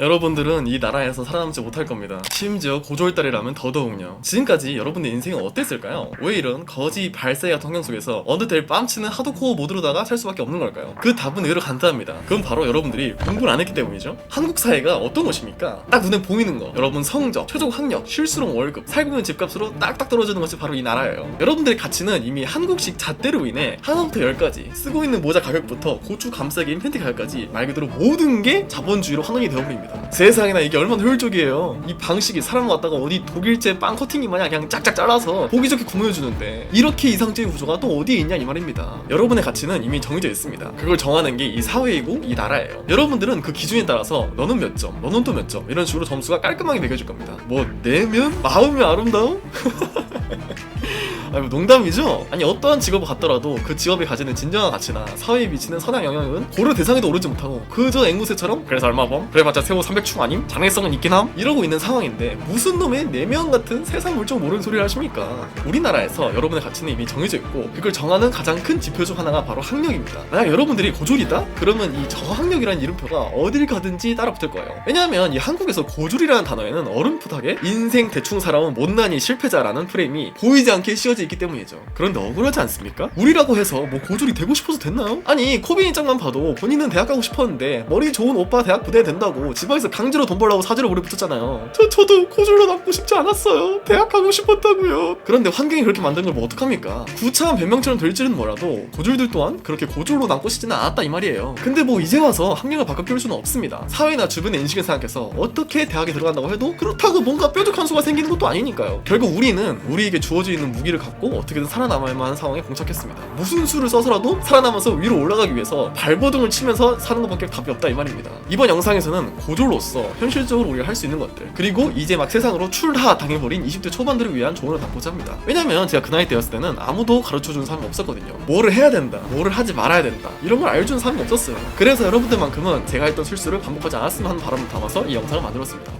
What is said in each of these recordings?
여러분들은 이 나라에서 살아남지 못할 겁니다. 심지어 고졸딸이라면 더더욱요. 지금까지 여러분의 인생은 어땠을까요? 왜 이런 거지 발사의 환경 속에서 언더테일 뺨치는 하드코어 모드로다가 살 수밖에 없는 걸까요? 그 답은 의외로 간단합니다. 그건 바로 여러분들이 공부를 안 했기 때문이죠. 한국 사회가 어떤 곳입니까? 딱 눈에 보이는 거. 여러분 성적, 최종 학력, 실수령 월급, 살고 있는 집값으로 딱딱 떨어지는 것이 바로 이 나라예요. 여러분들의 가치는 이미 한국식 잣대로 인해 하나부터 열까지 쓰고 있는 모자 가격부터 고추 감싸기인 팬티 가격까지 말 그대로 모든 게 자본주의로 환원이 되어버립니다. 세상에나 이게 얼마나 효율적이에요. 이 방식이 사람 왔다가 어디 독일제 빵 커팅기 마냥 그냥 짝짝 잘라서 보기 좋게 구매해주는데 이렇게 이상적인 구조가 또 어디에 있냐 이 말입니다. 여러분의 가치는 이미 정해져 있습니다. 그걸 정하는 게 이 사회이고 이 나라예요. 여러분들은 그 기준에 따라서 너는 몇 점, 너는 또 몇 점 이런 식으로 점수가 깔끔하게 매겨질 겁니다. 뭐 내면 마음이 아름다움? 아니 뭐 농담이죠? 아니 어떠한 직업을 갖더라도 그 직업이 가지는 진정한 가치나 사회에 미치는 선한 영향은 고려 대상에도 오르지 못하고 그저 앵무새처럼 그래서 얼마 범? 그래봤자 세호 300충 아님? 장래성은 있긴 함? 이러고 있는 상황인데 무슨 놈의 내면 같은 세상 물정 모르는 소리를 하십니까? 우리나라에서 여러분의 가치는 이미 정해져 있고 그걸 정하는 가장 큰 지표 중 하나가 바로 학력입니다 만약 여러분들이 고졸이다? 그러면 이 저학력이라는 이름표가 어딜 가든지 따라 붙을 거예요 왜냐하면 이 한국에서 고졸이라는 단어에는 어른풋하게 인생 대충 살아온 못난이 실패자라는 프레임이 보이지 않게 씌워 져 있기 때문이죠. 그런데 억울하지 않습니까? 우리라고 해서 뭐 고졸이 되고 싶어서 됐나요? 아니 코빈 입장만 봐도 본인은 대학 가고 싶었는데 머리 좋은 오빠 대학 부대 된다고 지방에서 강제로 돈 벌라고 사지를 오래 붙였잖아요. 저 저도 고졸로 남고 싶지 않았어요. 대학 가고 싶었다고요. 그런데 환경이 그렇게 만든 걸뭐 어떡합니까? 구차한 변명처럼 될지는 뭐라도 고졸들 또한 그렇게 고졸로 남고 싶지는 않았다 이 말이에요. 근데 뭐 이제 와서 학력을 바꿔 끼울 수는 없습니다. 사회나 주변의 인식을 생각해서 어떻게 대학에 들어간다고 해도 그렇다고 뭔가 뾰족한 수가 생기는 것도 아니니까요. 결국 우리는 우리에게 주어져 있는 무기를 갖고 어떻게든 살아남아야만 하는 상황에 봉착했습니다. 무슨 수를 써서라도 살아남아서 위로 올라가기 위해서 발버둥을 치면서 사는 것밖에 답이 없다 이 말입니다. 이번 영상에서는 고졸로서 현실적으로 우리가 할 수 있는 것들 그리고 이제 막 세상으로 출하 당해버린 20대 초반들을 위한 조언을 담고자 합니다. 왜냐면 제가 그 나이 때였을 때는 아무도 가르쳐주는 사람이 없었거든요. 뭐를 해야 된다, 뭐를 하지 말아야 된다 이런 걸 알려주는 사람이 없었어요. 그래서 여러분들만큼은 제가 했던 실수를 반복하지 않았으면 하는 바람을 담아서 이 영상을 만들었습니다.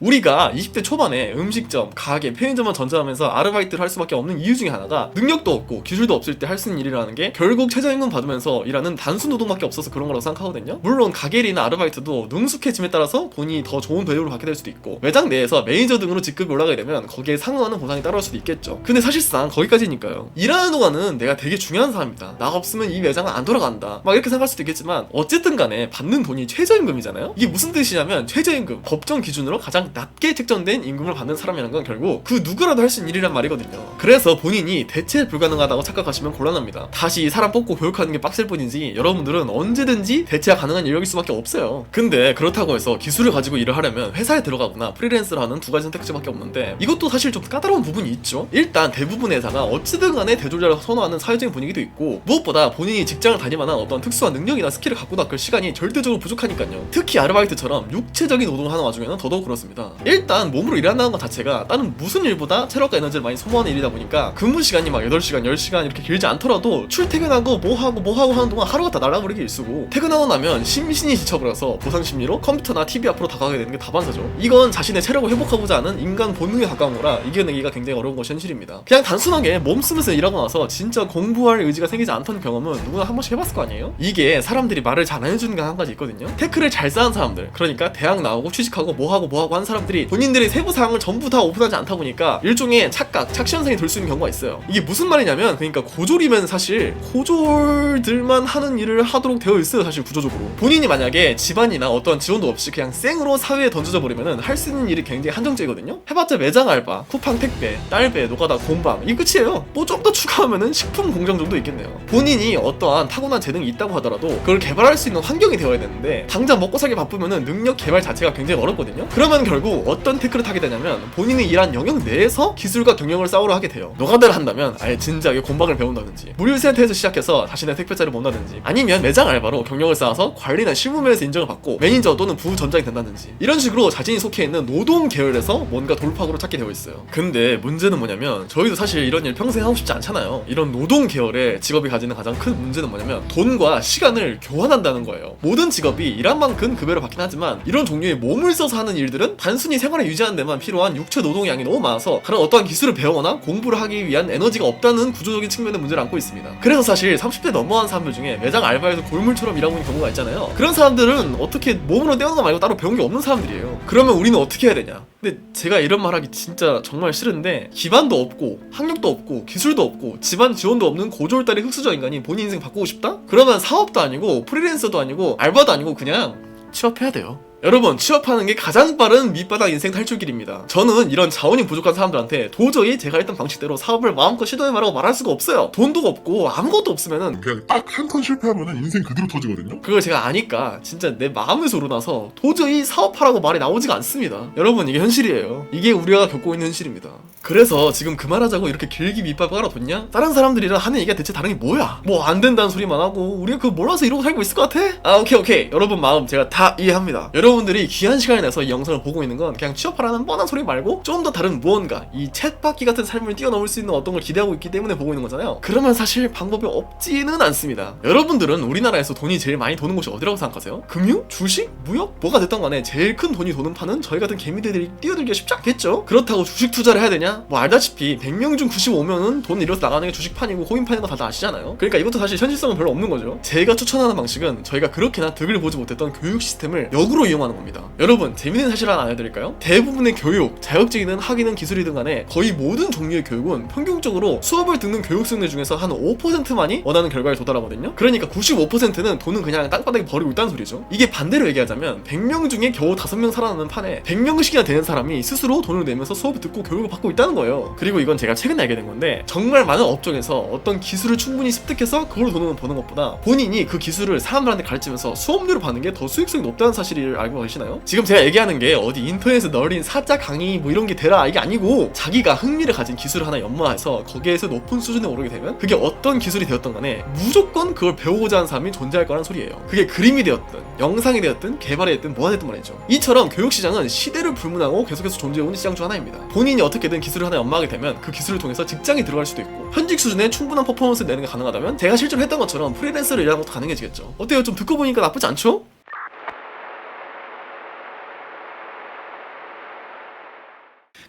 우리가 20대 초반에 음식점, 가게, 편의점만 전전하면서 아르바이트를 할 수밖에 없는 이유 중에 하나가 능력도 없고 기술도 없을 때 할 수 있는 일이라는 게 결국 최저임금 받으면서 일하는 단순 노동밖에 없어서 그런 거라고 생각하거든요. 물론 가게 일이나 아르바이트도 능숙해짐에 따라서 본인이 더 좋은 대우를 받게 될 수도 있고 매장 내에서 매니저 등으로 직급이 올라가게 되면 거기에 상응하는 보상이 따라올 수도 있겠죠. 근데 사실상 거기까지니까요. 일하는 동안은 내가 되게 중요한 사람이다. 나 없으면 이 매장은 안 돌아간다. 막 이렇게 생각할 수도 있겠지만 어쨌든 간에 받는 돈이 최저임금이잖아요. 이게 무슨 뜻이냐면 최저임금 법정 기준으로 가장 낮게 책정된 임금을 받는 사람이라는 건 결국 그 누구라도 할 수 있는 일이란 말이거든요. 그래서 본인이 대체 불가능하다고 착각하시면 곤란합니다. 다시 사람 뽑고 교육하는 게 빡셀 뿐이지 여러분들은 언제든지 대체가 가능한 인력일 수밖에 없어요. 근데 그렇다고 해서 기술을 가지고 일을 하려면 회사에 들어가거나 프리랜서를 하는 두 가지 선택지밖에 없는데 이것도 사실 좀 까다로운 부분이 있죠. 일단 대부분의 회사가 어찌든 간에 대졸자를 선호하는 사회적인 분위기도 있고 무엇보다 본인이 직장을 다닐 만한 어떤 특수한 능력이나 스킬을 갖고 닦을 시간이 절대적으로 부족하니까요. 특히 아르바이트처럼 육체적인 노동을 하는 와중에는 더더욱 그렇습니다. 일단 몸으로 일한다는 것 자체가 다른 무슨 일보다 체력과 에너지를 많이 소모하는 일이다 보니까 근무 시간이 막 8시간, 10시간 이렇게 길지 않더라도 출퇴근하고 뭐 하고 뭐 하고 하는 동안 하루가 다 날아버리기 일쑤고 퇴근하고 나면 심신이 지쳐버려서 보상 심리로 컴퓨터나 TV 앞으로 다가가게 되는 게 다반사죠. 이건 자신의 체력을 회복하고자 하는 인간 본능에 가까운 거라 이겨내기가 굉장히 어려운 것이 현실입니다. 그냥 단순하게 몸 쓰면서 일하고 나서 진짜 공부할 의지가 생기지 않던 경험은 누구나 한 번씩 해봤을 거 아니에요? 이게 사람들이 말을 잘 안 해주는 게 한 가지 있거든요. 태클을 잘 쌓은 사람들, 그러니까 대학 나오고 취직하고 뭐 하고 뭐 하고 한 사람들이 본인들의 세부 사항을 전부 다 오픈하지 않다 보니까 일종의 착각, 착시 현상이 될 수 있는 경우가 있어요. 이게 무슨 말이냐면 그러니까 고졸이면 사실 고졸들만 하는 일을 하도록 되어 있어요. 사실 구조적으로. 본인이 만약에 집안이나 어떤 지원도 없이 그냥 생으로 사회에 던져져 버리면은 할 수 있는 일이 굉장히 한정적이거든요. 해봤자 매장 알바, 쿠팡 택배, 딸배, 노가다, 공방 이 끝이에요. 뭐 좀 더 추가하면은 식품 공장 정도 있겠네요. 본인이 어떠한 타고난 재능이 있다고 하더라도 그걸 개발할 수 있는 환경이 되어야 되는데 당장 먹고 살기 바쁘면은 능력 개발 자체가 굉장히 어렵거든요. 그러면 결국 어떤 태클을 타게 되냐면 본인이 일한 영역 내에서 기술과 경영을 쌓으러 하게 돼요. 노가다를 한다면 아예 진지하게 공방을 배운다든지 무료센터에서 시작해서 자신의 택배자를 본다든지 아니면 매장 알바로 경력을 쌓아서 관리나 실무면에서 인정을 받고 매니저 또는 부전장이 된다든지 이런 식으로 자신이 속해 있는 노동 계열에서 뭔가 돌파구를 찾게 되어 있어요. 근데 문제는 뭐냐면 저희도 사실 이런 일 평생 하고 싶지 않잖아요. 이런 노동 계열의 직업이 가지는 가장 큰 문제는 뭐냐면 돈과 시간을 교환한다는 거예요. 모든 직업이 일한 만큼 급여를 받긴 하지만 이런 종류의 몸을 써서 하는 일들은 단순히 생활을 유지하는 데만 필요한 육체 노동의 양이 너무 많아서 다른 어떠한 기술을 배우거나 공부를 하기 위한 에너지가 없다는 구조적인 측면의 문제를 안고 있습니다. 그래서 사실 30대 넘어간 사람들 중에 매장 알바에서 골물처럼 일하고 있는 경우가 있잖아요. 그런 사람들은 어떻게 몸으로 떼어는 거 말고 따로 배운 게 없는 사람들이에요. 그러면 우리는 어떻게 해야 되냐? 근데 제가 이런 말 하기 진짜 정말 싫은데 기반도 없고 학력도 없고 기술도 없고 집안 지원도 없는 고졸딸의 흑수저 인간이 본인 인생 바꾸고 싶다? 그러면 사업도 아니고 프리랜서도 아니고 알바도 아니고 그냥 취업해야 돼요. 여러분 취업하는 게 가장 빠른 밑바닥 인생 탈출길입니다. 저는 이런 자원이 부족한 사람들한테 도저히 제가 했던 방식대로 사업을 마음껏 시도해보라고 말할 수가 없어요. 돈도 없고 아무것도 없으면은 그냥 딱 한 턴 실패하면 인생 그대로 터지거든요. 그걸 제가 아니까 진짜 내 마음에서 우러나서 도저히 사업하라고 말이 나오지가 않습니다. 여러분 이게 현실이에요. 이게 우리가 겪고 있는 현실입니다. 그래서 지금 그만하자고 이렇게 길게 밑밥 깔아뒀냐? 다른 사람들이랑 하는 얘기가 대체 다른 게 뭐야? 뭐 안 된다는 소리만 하고 우리가 그거 몰라서 이러고 살고 있을 것 같아? 아 오케이 오케이 여러분 마음 제가 다 이해합니다. 여러분들이 귀한 시간을 내서 이 영상을 보고 있는 건 그냥 취업하라는 뻔한 소리 말고 좀 더 다른 무언가 이 챗바퀴 같은 삶을 뛰어넘을 수 있는 어떤 걸 기대하고 있기 때문에 보고 있는 거잖아요. 그러면 사실 방법이 없지는 않습니다. 여러분들은 우리나라에서 돈이 제일 많이 도는 곳이 어디라고 생각하세요? 금융? 주식? 무역? 뭐가 됐던 간에 제일 큰 돈이 도는 판은 저희 같은 개미들이 뛰어들기가 쉽지 않겠죠? 그렇다고 주식 투자를 해야 되냐? 뭐 알다시피 100명 중 95명은 돈 잃어서 나가는 게 주식판이고 코인판인 거 다들 아시잖아요? 그러니까 이것도 사실 현실성은 별로 없는 거죠. 제가 추천하는 방식은 저희가 그렇게나 득을 보지 못했던 교육 시스템을 역으로 이용하는 겁니다. 여러분 재밌는 사실 하나 알려드릴까요? 대부분의 교육, 자격증이든 학위든 기술이든 간에 거의 모든 종류의 교육은 평균적으로 수업을 듣는 교육생들 중에서 한 5%만이 원하는 결과에 도달하거든요. 그러니까 95%는 돈은 그냥 땅바닥에 버리고 있다는 소리죠. 이게 반대로 얘기하자면 100명 중에 겨우 5명 살아남는 판에 100명씩이나 되는 사람이 스스로 돈을 내면서 수업을 듣고 교육을 받고 있다 는 거예요. 그리고 이건 제가 최근에 알게 된 건데 정말 많은 업종에서 어떤 기술을 충분히 습득해서 그걸로 돈을 버는 것보다 본인이 그 기술을 사람들한테 가르치면서 수업료를 받는 게 더 수익성이 높다는 사실을 알고 계시나요? 지금 제가 얘기하는 게 어디 인터넷에 널린 사자 강의 뭐 이런 게 되라 이게 아니고 자기가 흥미를 가진 기술을 하나 연마해서 거기에서 높은 수준에 오르게 되면 그게 어떤 기술이 되었던 간에 무조건 그걸 배우고자 하는 사람이 존재할 거란 소리예요. 그게 그림이 되었든 영상이 되었든 개발이 됐든 뭐가 됐든 말이죠. 이처럼 교육 시장은 시대를 불문하고 계속해서 존재해오는 시장 중 하나입니다. 본인이 어떻게든 기술 을 하나 연마하게 되면 그 기술을 통해서 직장에 들어갈 수도 있고 현직 수준의 충분한 퍼포먼스를 내는 게 가능하다면 제가 실제로 했던 것처럼 프리랜서를 일하는 것도 가능해지겠죠. 어때요? 좀 듣고 보니까 나쁘지 않죠?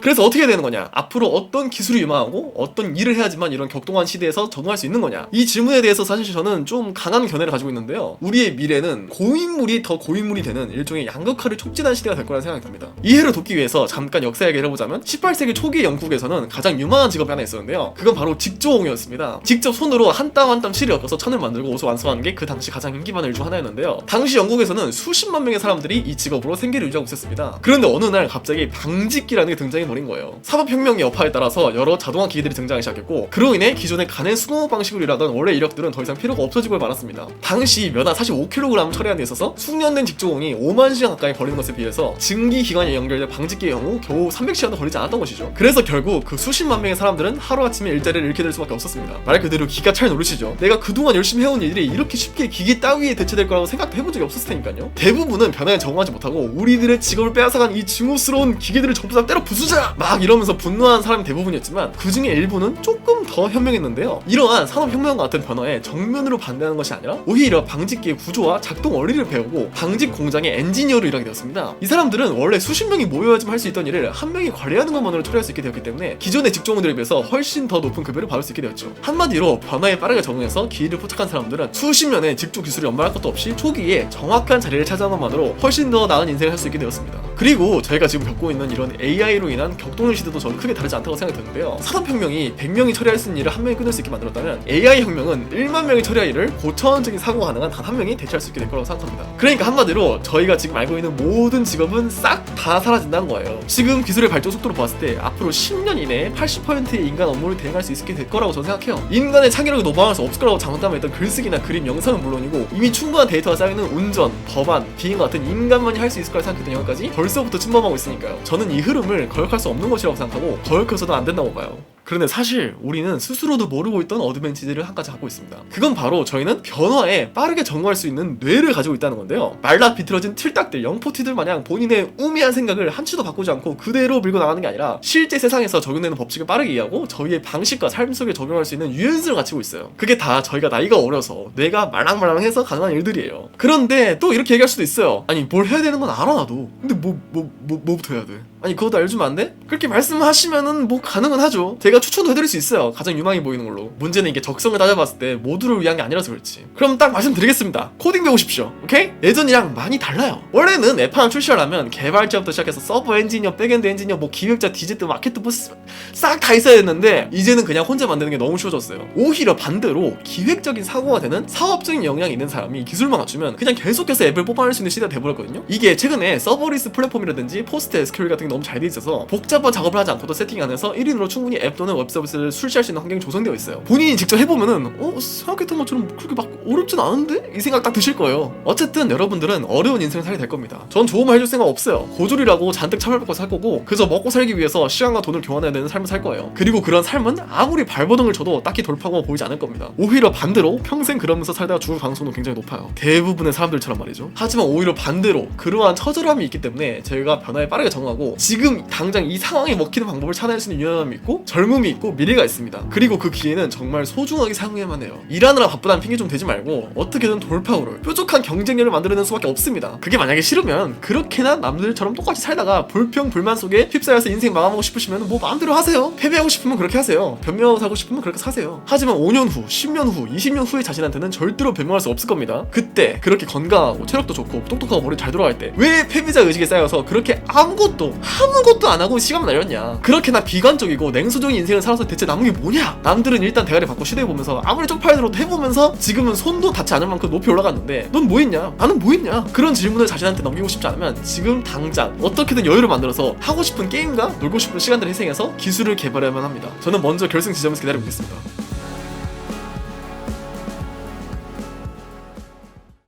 그래서 어떻게 되는 거냐? 앞으로 어떤 기술이 유망하고 어떤 일을 해야지만 이런 격동한 시대에서 적응할 수 있는 거냐? 이 질문에 대해서 사실 저는 좀 강한 견해를 가지고 있는데요. 우리의 미래는 고인물이 더 고인물이 되는 일종의 양극화를 촉진한 시대가 될 거라는 생각이 듭니다. 이해를 돕기 위해서 잠깐 역사 얘기를 해보자면 18세기 초기 영국에서는 가장 유망한 직업이 하나 있었는데요. 그건 바로 직조홍이었습니다. 직접 손으로 한 땀 한땀 칠을 엮어서 천을 만들고 옷을 완성하는 게 그 당시 가장 인기 많은 일 중 하나였는데요. 당시 영국에서는 수십만 명의 사람들이 이 직업으로 생계를 유지하고 있었습니다. 그런데 어느 날 갑자기 방직기라는 게 등장 해 버린 거예요. 산업혁명의 여파에 따라서 여러 자동화 기기들이 등장하기 시작했고 그로 인해 기존의 가낸 수공업 방식으로 일하던 원래 이력들은 더 이상 필요가 없어지고 말았습니다. 당시 면화 45kg 처리하는 데 있어서 숙련된 직조공이 5만 시간 가까이 걸리는 것에 비해서 증기 기관에 연결된 방직기의 경우 겨우 300시간도 걸리지 않았던 것이죠. 그래서 결국 그 수십만 명의 사람들은 하루아침에 일자리를 잃게 될 수밖에 없었습니다. 말 그대로 기가 찰 노릇이죠. 내가 그동안 열심히 해온 일들이 이렇게 쉽게 기계 따위에 대체될 거라고 생각도 해본 적이 없었을 테니까요. 대부분은 변화에 적응하지 못하고 우리들의 직업을 빼앗아간 이 증오스러운 기계들을 전부 다 때려 부수 자! 막 이러면서 분노한 사람이 대부분이었지만 그 중에 일부는 조금 더 현명했는데요. 이러한 산업혁명과 같은 변화에 정면으로 반대하는 것이 아니라 오히려 방직기의 구조와 작동 원리를 배우고 방직 공장의 엔지니어로 일하게 되었습니다. 이 사람들은 원래 수십 명이 모여야지만 할 수 있던 일을 한 명이 관리하는 것만으로 처리할 수 있게 되었기 때문에 기존의 직종들에 비해서 훨씬 더 높은 급여를 받을 수 있게 되었죠. 한마디로 변화에 빠르게 적응해서 기회를 포착한 사람들은 수십 년의 직종 기술을 연마할 것도 없이 초기에 정확한 자리를 차지하는 것만으로 훨씬 더 나은 인생을 할 수 있게 되었습니다. 그리고 저희가 지금 겪고 있는 이런 AI로 인한 격동의 시대도 저는 크게 다르지 않다고 생각이 드는데요. 산업혁명이 100명이 처리할 수 있는 일을 한 명이 끊을 수 있게 만들었다면 AI 혁명은 1만 명이 처리할 일을 고차원적인 사고가 가능한 단 한 명이 대체할 수 있게 될 거라고 생각합니다. 그러니까 한마디로 저희가 지금 알고 있는 모든 직업은 싹 다 사라진다는 거예요. 지금 기술의 발전 속도로 봤을 때 앞으로 10년 이내에 80%의 인간 업무를 대행할 수 있게 될 거라고 저는 생각해요. 인간의 창의력을 노방할 수 없을 거라고 장담했던 글쓰기나 그림, 영상은 물론이고 이미 충분한 데이터가 쌓여있는 운전, 법안, 비행 같은 인간만이 할 수 있을 거라 생각했던 영역까지 벌써부터 침범하고 있으니까요. 저는 이 흐름을 거역할 수 없는 것이라고 생각하고 거역해서도 안 된다고 봐요. 그런데 사실 우리는 스스로도 모르고 있던 어드밴티지를 한 가지 갖고 있습니다. 그건 바로 저희는 변화에 빠르게 적응할 수 있는 뇌를 가지고 있다는 건데요. 말라 비틀어진 틀딱들, 영포티들 마냥 본인의 우미한 생각을 한치도 바꾸지 않고 그대로 밀고 나가는 게 아니라 실제 세상에서 적용되는 법칙을 빠르게 이해하고 저희의 방식과 삶 속에 적용할 수 있는 유연성을 갖추고 있어요. 그게 다 저희가 나이가 어려서 뇌가 말랑말랑해서 가능한 일들이에요. 그런데 또 이렇게 얘기할 수도 있어요. 아니 뭘 해야 되는 건 알아 나도. 근데 뭐 뭐 뭐 뭐, 부터 해야 돼? 아니 그것도 알려주면 안 돼? 그렇게 말씀하시면은 뭐 가능은 하죠. 제가 추천도 해드릴 수 있어요. 가장 유망해 보이는 걸로. 문제는 이게 적성을 따져봤을 때 모두를 위한 게 아니라서 그렇지. 그럼 딱 말씀드리겠습니다. 코딩 배우십시오. 오케이? 예전이랑 많이 달라요. 원래는 앱 하나 출시하려면 개발자부터 시작해서 서버 엔지니어, 백엔드 엔지니어, 뭐 기획자, 디제트, 마케트 뭐싹 다 있어야 했는데 이제는 그냥 혼자 만드는 게 너무 쉬워졌어요. 오히려 반대로 기획적인 사고가 되는 사업적인 역량이 있는 사람이 기술만 갖추면 그냥 계속해서 앱을 뽑아낼 수 있는 시대가 돼버렸거든요. 이게 최근에 서버리스 플랫폼이라든지 포스트 SQL 같은 게 너무 잘 돼 있어서 복잡한 작업을 하지 않고도 세팅 안에서 1인으로 충분히 앱 또는 웹 서비스를 출시할 수 있는 환경이 조성되어 있어요. 본인이 직접 해보면은 어 생각했던 것처럼 그렇게 막 어렵진 않은데 이 생각 딱 드실 거예요. 어쨌든 여러분들은 어려운 인생을 살게 될 겁니다. 전 조언만 해줄 생각 없어요. 고졸이라고 잔뜩 차별받고 살 거고 그저 먹고 살기 위해서 시간과 돈을 교환해야 되는 삶을 살 거예요. 그리고 그런 삶은 아무리 발버둥을 쳐도 딱히 돌파구가 보이지 않을 겁니다. 오히려 반대로 평생 그러면서 살다가 죽을 가능성도 굉장히 높아요. 대부분의 사람들처럼 말이죠. 하지만 오히려 반대로 그러한 처절함이 있기 때문에 저희가 변화에 빠르게 적응하고 지금 당장 이 상황에 먹히는 방법을 찾아낼 수 있는 유연함이 있고 젊 음이 있고 미래가 있습니다. 그리고 그 기회는 정말 소중하게 사용해야만 해요. 일하느라 바쁘다는 핑계 좀 대지 말고 어떻게든 돌파구를 뾰족한 경쟁력을 만들어내는 수밖에 없습니다. 그게 만약에 싫으면 그렇게나 남들처럼 똑같이 살다가 불평 불만 속에 휩싸여서 인생 마감하고 싶으시면 뭐 마음대로 하세요. 패배하고 싶으면 그렇게 하세요. 변명하고 사고 싶으면 그렇게 사세요. 하지만 5년 후, 10년 후, 20년 후의 자신한테는 절대로 변명할 수 없을 겁니다. 그때 그렇게 건강하고 체력도 좋고 똑똑하고 머리 잘 돌아갈 때 왜 패배자 의식에 쌓여서 그렇게 아무것도 아무것도 안 하고 시간만 날렸냐? 그렇게나 비관적이고 냉소적인 인생을 살아서 대체 남은 게 뭐냐? 남들은 일단 대가리 받고 시도해 보면서 아무리 쪽팔려도 해보면서 지금은 손도 닿지 않을 만큼 높이 올라갔는데 넌 뭐 했냐? 나는 뭐 했냐? 그런 질문을 자신한테 넘기고 싶지 않으면 지금 당장 어떻게든 여유를 만들어서 하고 싶은 게임과 놀고 싶은 시간들을 희생해서 기술을 개발해야만 합니다. 저는 먼저 결승 지점에서 기다리고 있겠습니다.